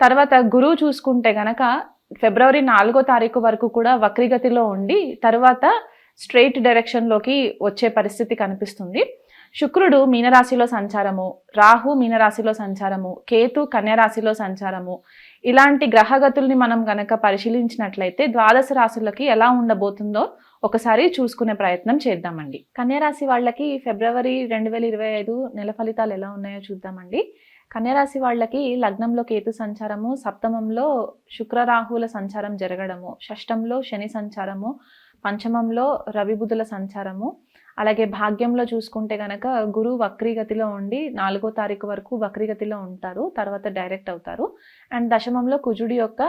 తర్వాత గురువు చూసుకుంటే గనక ఫిబ్రవరి నాలుగో తారీఖు వరకు కూడా వక్రిగతిలో ఉండి తర్వాత స్ట్రెయిట్ డైరెక్షన్లోకి వచ్చే పరిస్థితి కనిపిస్తుంది. శుక్రుడు మీనరాశిలో సంచారము రాహు మీనరాశిలో సంచారము కేతు కన్యరాశిలో సంచారము. ఇలాంటి గ్రహగతుల్ని మనం గనక పరిశీలించినట్లయితే ద్వాదశ రాశులకి ఎలా ఉండబోతుందో ఒకసారి చూసుకునే ప్రయత్నం చేద్దామండి. కన్యరాశి వాళ్ళకి ఫిబ్రవరి రెండు వేల ఇరవై ఐదు నెల ఫలితాలు ఎలా ఉన్నాయో చూద్దామండి. కన్యరాశి వాళ్ళకి లగ్నంలో కేతు సంచారము సప్తమంలో శుక్రరాహుల సంచారం జరగడము షష్టంలో శని సంచారము పంచమంలో రవిబుధుల సంచారము అలాగే భాగ్యంలో చూసుకుంటే కనుక గురు వక్రీగతిలో ఉండి నాలుగో తారీఖు వరకు వక్రీగతిలో ఉంటారు తర్వాత డైరెక్ట్ అవుతారు. అండ్ దశమంలో కుజుడి యొక్క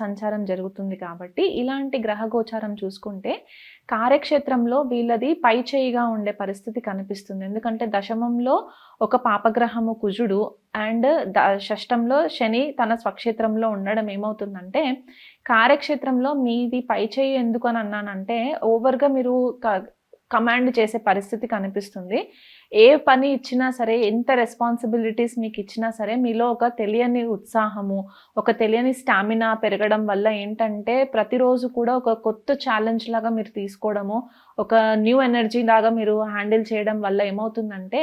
సంచారం జరుగుతుంది కాబట్టి ఇలాంటి గ్రహ గోచారం చూసుకుంటే కార్యక్షేత్రంలో వీళ్ళది పై చేయిగా ఉండే పరిస్థితి కనిపిస్తుంది. ఎందుకంటే దశమంలో ఒక పాపగ్రహము కుజుడు అండ్ ద షష్టంలో శని తన స్వక్షేత్రంలో ఉండడం ఏమవుతుందంటే కార్యక్షేత్రంలో మీది పై చేయి ఎందుకు అని అన్నానంటే ఓవర్గా మీరు కమాండ్ చేసే పరిస్థితి కనిపిస్తుంది. ఏ పని ఇచ్చినా సరే ఎంత రెస్పాన్సిబిలిటీస్ మీకు ఇచ్చినా సరే మీలో ఒక తెలియని ఉత్సాహము ఒక తెలియని స్టామినా పెరగడం వల్ల ఏంటంటే ప్రతిరోజు కూడా ఒక కొత్త ఛాలెంజ్ లాగా మీరు తీసుకోవడము ఒక న్యూ ఎనర్జీ లాగా మీరు హ్యాండిల్ చేయడం వల్ల ఏమవుతుందంటే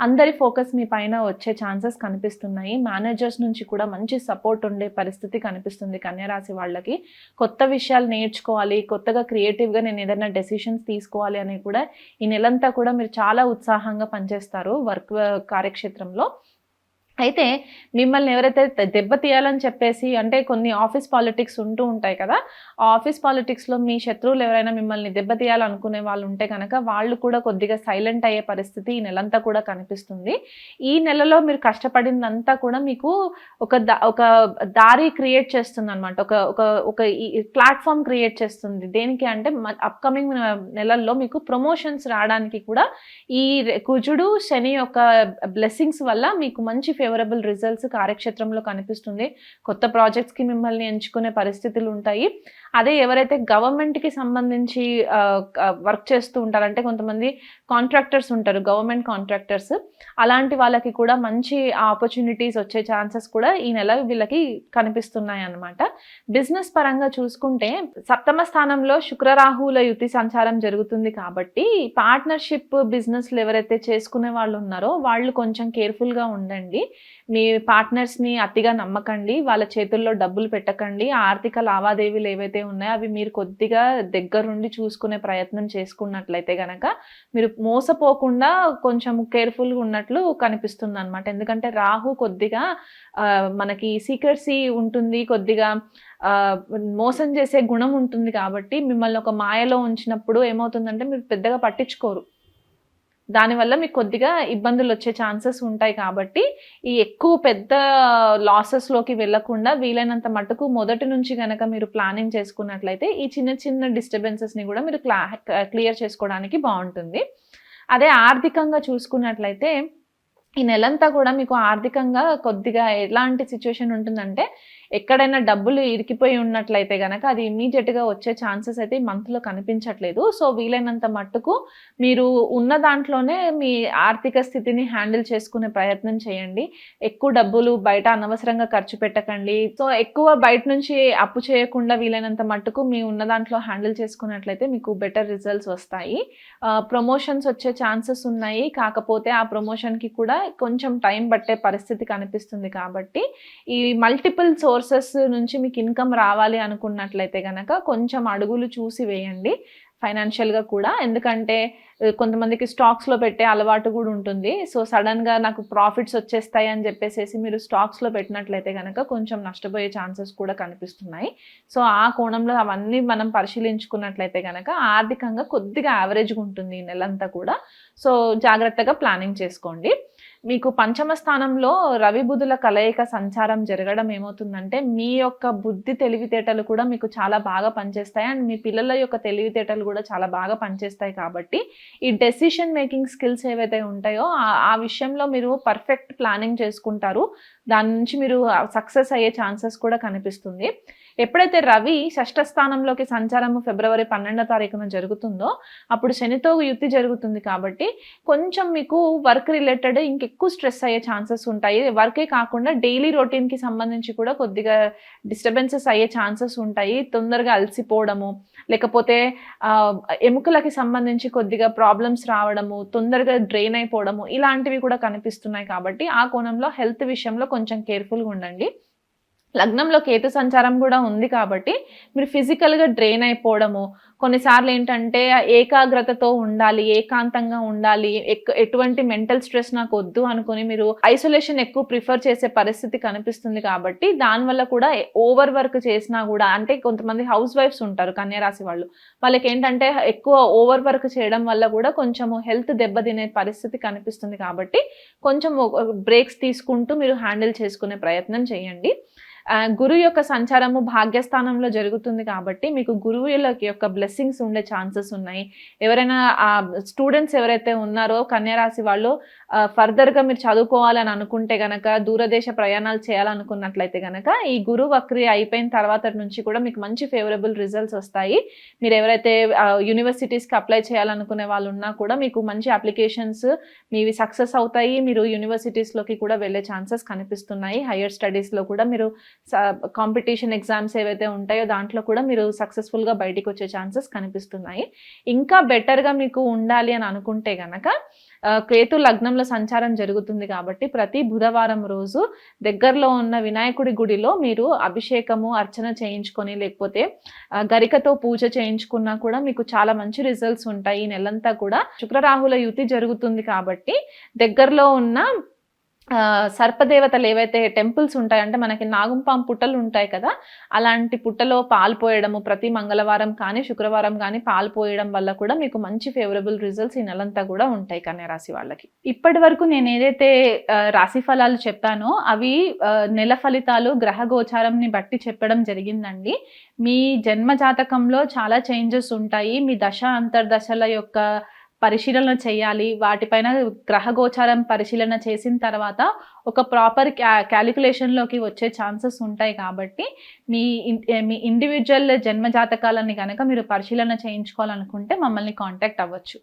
అందరి ఫోకస్ మీ పైన వచ్చే ఛాన్సెస్ కనిపిస్తున్నాయి. మేనేజర్స్ నుంచి కూడా మంచి సపోర్ట్ ఉండే పరిస్థితి కనిపిస్తుంది కన్యరాశి వాళ్ళకి. కొత్త విషయాలు నేర్చుకోవాలి కొత్తగా క్రియేటివ్గా నేను ఏదైనా డెసిషన్స్ తీసుకోవాలి అని కూడా ఈ నెలంతా కూడా మీరు చాలా ఉత్సాహంగా పనిచేస్తారు వర్క్ కార్యక్షేత్రంలో. అయితే మిమ్మల్ని ఎవరైతే దెబ్బ దెబ్బతీయాలని చెప్పేసి అంటే కొన్ని ఆఫీస్ పాలిటిక్స్ ఉంటూ ఉంటాయి కదా ఆ ఆఫీస్ పాలిటిక్స్లో మీ శత్రువులు ఎవరైనా మిమ్మల్ని దెబ్బతీయాలనుకునే వాళ్ళు ఉంటే కనుక వాళ్ళు కూడా కొద్దిగా సైలెంట్ అయ్యే పరిస్థితి ఈ నెలంతా కూడా కనిపిస్తుంది. ఈ నెలలో మీరు కష్టపడిందంతా కూడా మీకు ఒక దా ఒక దారి క్రియేట్ చేస్తుంది అనమాట ఒక ఒక ఒక ప్లాట్ఫామ్ క్రియేట్ చేస్తుంది. దేనికి అంటే అప్కమింగ్ నెలల్లో మీకు ప్రమోషన్స్ రావడానికి కూడా ఈ కుజుడు శని యొక్క బ్లెస్సింగ్స్ వల్ల మీకు మంచి ఫేవరబుల్ రిజల్ట్స్ కార్యక్షేత్రంలో కనిపిస్తుంది. కొత్త ప్రాజెక్ట్స్కి మిమ్మల్ని ఎంచుకునే పరిస్థితులు ఉంటాయి. అదే ఎవరైతే గవర్నమెంట్కి సంబంధించి వర్క్ చేస్తూ ఉంటారు అంటే కొంతమంది కాంట్రాక్టర్స్ ఉంటారు గవర్నమెంట్ కాంట్రాక్టర్స్ అలాంటి వాళ్ళకి కూడా మంచి ఆపర్చునిటీస్ వచ్చే ఛాన్సెస్ కూడా ఈ నెల వీళ్ళకి కనిపిస్తున్నాయి అన్నమాట. బిజినెస్ పరంగా చూసుకుంటే సప్తమ స్థానంలో శుక్రరాహుల యుతి సంచారం జరుగుతుంది కాబట్టి పార్ట్నర్షిప్ బిజినెస్లు ఎవరైతే చేసుకునే వాళ్ళు ఉన్నారో వాళ్ళు కొంచెం కేర్ఫుల్గా ఉండండి. మీ పార్ట్నర్స్ని అతిగా నమ్మకండి వాళ్ళ చేతుల్లో డబ్బులు పెట్టకండి. ఆర్థిక లావాదేవీలు ఏవైతే ఉన్నాయో అవి మీరు కొద్దిగా దగ్గరుండి చూసుకునే ప్రయత్నం చేసుకున్నట్లయితే గనక మీరు మోసపోకుండా కొంచెం కేర్ఫుల్గా ఉన్నట్లు కనిపిస్తుంది అనమాట ఎందుకంటే రాహు కొద్దిగా మనకి సీక్రెట్సీ ఉంటుంది కొద్దిగా మోసం చేసే గుణం ఉంటుంది కాబట్టి మిమ్మల్ని ఒక మాయలో ఉంచినప్పుడు ఏమవుతుందంటే మీరు పెద్దగా పట్టించుకోరు. దానివల్ల మీకు కొద్దిగా ఇబ్బందులు వచ్చే ఛాన్సెస్ ఉంటాయి కాబట్టి ఈ ఎక్కువ పెద్ద లాసెస్లోకి వెళ్ళకుండా వీలైనంత మటుకు మొదటి నుంచి కనుక మీరు ప్లానింగ్ చేసుకున్నట్లయితే ఈ చిన్న చిన్న డిస్టర్బెన్సెస్ని కూడా మీరు క్లా క్లియర్ చేసుకోవడానికి బాగుంటుంది. అదే ఆర్థికంగా చూసుకున్నట్లయితే ఈ నెలంతా కూడా మీకు ఆర్థికంగా కొద్దిగా ఎలాంటి సిచ్యువేషన్ ఉంటుందంటే ఎక్కడైనా డబ్బులు ఇరికిపోయి ఉన్నట్లయితే కనుక అది ఇమీడియట్గా వచ్చే ఛాన్సెస్ అయితే ఈ మంత్లో కనిపించట్లేదు. సో వీలైనంత మట్టుకు మీరు ఉన్న దాంట్లోనే మీ ఆర్థిక స్థితిని హ్యాండిల్ చేసుకునే ప్రయత్నం చేయండి. ఎక్కువ డబ్బులు బయట అనవసరంగా ఖర్చు పెట్టకండి. సో ఎక్కువ బయట నుంచి అప్పు చేయకుండా వీలైనంత మట్టుకు మీ ఉన్న దాంట్లో హ్యాండిల్ చేసుకున్నట్లయితే మీకు బెటర్ రిజల్ట్స్ వస్తాయి. ప్రమోషన్స్ వచ్చే ఛాన్సెస్ ఉన్నాయి. కాకపోతే ఆ ప్రమోషన్కి కూడా కొంచెం టైం పట్టే పరిస్థితి కనిపిస్తుంది కాబట్టి ఈ మల్టిపుల్ సోర్సెస్ నుంచి మీకు ఇన్కమ్ రావాలి అనుకున్నట్లయితే కనుక కొంచెం అడుగులు చూసి వేయండి ఫైనాన్షియల్గా కూడా. ఎందుకంటే కొంతమందికి స్టాక్స్లో పెట్టే అలవాటు కూడా ఉంటుంది. సో సడన్గా నాకు ప్రాఫిట్స్ వచ్చేస్తాయి అని చెప్పేసి మీరు స్టాక్స్లో పెట్టినట్లయితే కనుక కొంచెం నష్టపోయే ఛాన్సెస్ కూడా కనిపిస్తున్నాయి. సో ఆ కోణంలో అవన్నీ మనం పరిశీలించుకున్నట్లయితే కనుక ఆర్థికంగా కొద్దిగా యావరేజ్గా ఉంటుంది ఈ నెలంతా కూడా. సో జాగ్రత్తగా ప్లానింగ్ చేసుకోండి. మీకు పంచమ స్థానంలో రవి బుధుల కలయిక సంచారం జరగడం ఏమవుతుందంటే మీ యొక్క బుద్ధి తెలివితేటలు కూడా మీకు చాలా బాగా పనిచేస్తాయి. అండ్ మీ పిల్లల యొక్క తెలివితేటలు కూడా చాలా బాగా పనిచేస్తాయి కాబట్టి ఈ డెసిషన్ మేకింగ్ స్కిల్స్ ఏవైతే ఉంటాయో ఆ- విషయంలో మీరు పర్ఫెక్ట్ ప్లానింగ్ చేసుకుంటారు. దాని నుంచి మీరు సక్సెస్ అయ్యే ఛాన్సెస్ కూడా కనిపిస్తుంది. ఎప్పుడైతే రవి షష్ఠ స్థానంలోకి సంచారము ఫిబ్రవరి పన్నెండో తారీఖున జరుగుతుందో అప్పుడు శనితో యుద్ధి జరుగుతుంది కాబట్టి కొంచెం మీకు వర్క్ రిలేటెడ్ ఎక్కువ స్ట్రెస్ అయ్యే ఛాన్సెస్ ఉంటాయి. వర్కే కాకుండా డైలీ రొటీన్కి సంబంధించి కూడా కొద్దిగా డిస్టర్బెన్సెస్ అయ్యే ఛాన్సెస్ ఉంటాయి. తొందరగా అలసిపోవడము లేకపోతే ఎముకలకి సంబంధించి కొద్దిగా ప్రాబ్లమ్స్ రావడము తొందరగా డ్రైన్ అయిపోవడము ఇలాంటివి కూడా కనిపిస్తున్నాయి కాబట్టి ఆ కోణంలో హెల్త్ విషయంలో కొంచెం కేర్ఫుల్గా ఉండండి. లగ్నంలో కేతు సంచారం కూడా ఉంది కాబట్టి మీరు ఫిజికల్గా డ్రైన్ అయిపోవడము. కొన్నిసార్లు ఏంటంటే ఏకాగ్రతతో ఉండాలి ఏకాంతంగా ఉండాలి ఎక్- ఎటువంటి మెంటల్ స్ట్రెస్ నాకు వద్దు అనుకుని మీరు ఐసోలేషన్ ఎక్కువ ప్రిఫర్ చేసే పరిస్థితి కనిపిస్తుంది కాబట్టి దానివల్ల కూడా ఓవర్ వర్క్ చేసినా కూడా అంటే కొంతమంది హౌస్ వైఫ్స్ ఉంటారు కన్యారాశి వాళ్ళు. వాళ్ళకి ఏంటంటే ఎక్కువ ఓవర్ వర్క్ చేయడం వల్ల కూడా కొంచెము హెల్త్ దెబ్బతినే పరిస్థితి కనిపిస్తుంది కాబట్టి కొంచెం బ్రేక్స్ తీసుకుంటూ మీరు హ్యాండిల్ చేసుకునే ప్రయత్నం చేయండి. గురు గురువు యొక్క సంచారము భాగ్యస్థానంలో జరుగుతుంది కాబట్టి మీకు గురువుల యొక్క బ్లెస్సింగ్స్ ఉండే ఛాన్సెస్ ఉన్నాయి. ఎవరైనా ఆ స్టూడెంట్స్ ఎవరైతే ఉన్నారో కన్యారాశి వాళ్ళు ఫర్దర్గా మీరు చదువుకోవాలని అనుకుంటే గనక దూరదేశ ప్రయాణాలు చేయాలనుకున్నట్లయితే గనక ఈ గురు వక్రి అయిపోయిన తర్వాత నుంచి కూడా మీకు మంచి ఫేవరబుల్ రిజల్ట్స్ వస్తాయి. మీరు ఎవరైతే యూనివర్సిటీస్కి అప్లై చేయాలనుకునే వాళ్ళు ఉన్నా కూడా మీకు మంచి అప్లికేషన్స్ మీవి సక్సెస్ అవుతాయి. మీరు యూనివర్సిటీస్లోకి కూడా వెళ్ళే ఛాన్సెస్ కనిపిస్తున్నాయి. హయ్యర్ స్టడీస్లో కూడా మీరు కాంపిటీషన్ ఎగ్జామ్స్ ఏవైతే ఉంటాయో దాంట్లో కూడా మీరు సక్సెస్ఫుల్గా బయటికి వచ్చే ఛాన్సెస్ కనిపిస్తున్నాయి. ఇంకా బెటర్గా మీకు ఉండాలి అని అనుకుంటే గనక కేతు లగ్నంలో సంచారం జరుగుతుంది కాబట్టి ప్రతి బుధవారం రోజు దగ్గరలో ఉన్న వినాయకుడి గుడిలో మీరు అభిషేకము అర్చన చేయించుకొని లేకపోతే గరికతో పూజ చేయించుకున్నా కూడా మీకు చాలా మంచి రిజల్ట్స్ ఉంటాయి. ఈ నెలంతా కూడా శుక్రరాహుల యుతి జరుగుతుంది కాబట్టి దగ్గరలో ఉన్న సర్పదేవతలు ఏవైతే టెంపుల్స్ ఉంటాయంటే మనకి నాగుంపాం పుట్టలు ఉంటాయి కదా అలాంటి పుట్టలో పాలు పోయడము ప్రతి మంగళవారం కానీ శుక్రవారం కానీ పాలు పోయడం వల్ల కూడా మీకు మంచి ఫేవరబుల్ రిజల్ట్స్ ఈ నెలంతా కూడా ఉంటాయి కన్యా రాశి వాళ్ళకి. ఇప్పటి వరకు నేను ఏదైతే రాశి ఫలాలు చెప్పానో అవి నెల ఫలితాలు గ్రహ గోచారంని బట్టి చెప్పడం జరిగిందండి. మీ జన్మ జాతకంలో చాలా చేంజెస్ ఉంటాయి. మీ దశ అంతర్దశల యొక్క పరిశీలన చేయాలి. వాటిపైన గ్రహగోచారం పరిశీలన చేసిన తర్వాత ఒక ప్రాపర్ క్యా క్యాలిక్యులేషన్లోకి వచ్చే ఛాన్సెస్ ఉంటాయి కాబట్టి మీ మీ ఇండివిజువల్ జన్మ జాతకాలని కనుక మీరు పరిశీలన చేయించుకోవాలనుకుంటే మమ్మల్ని కాంటాక్ట్ అవ్వచ్చు.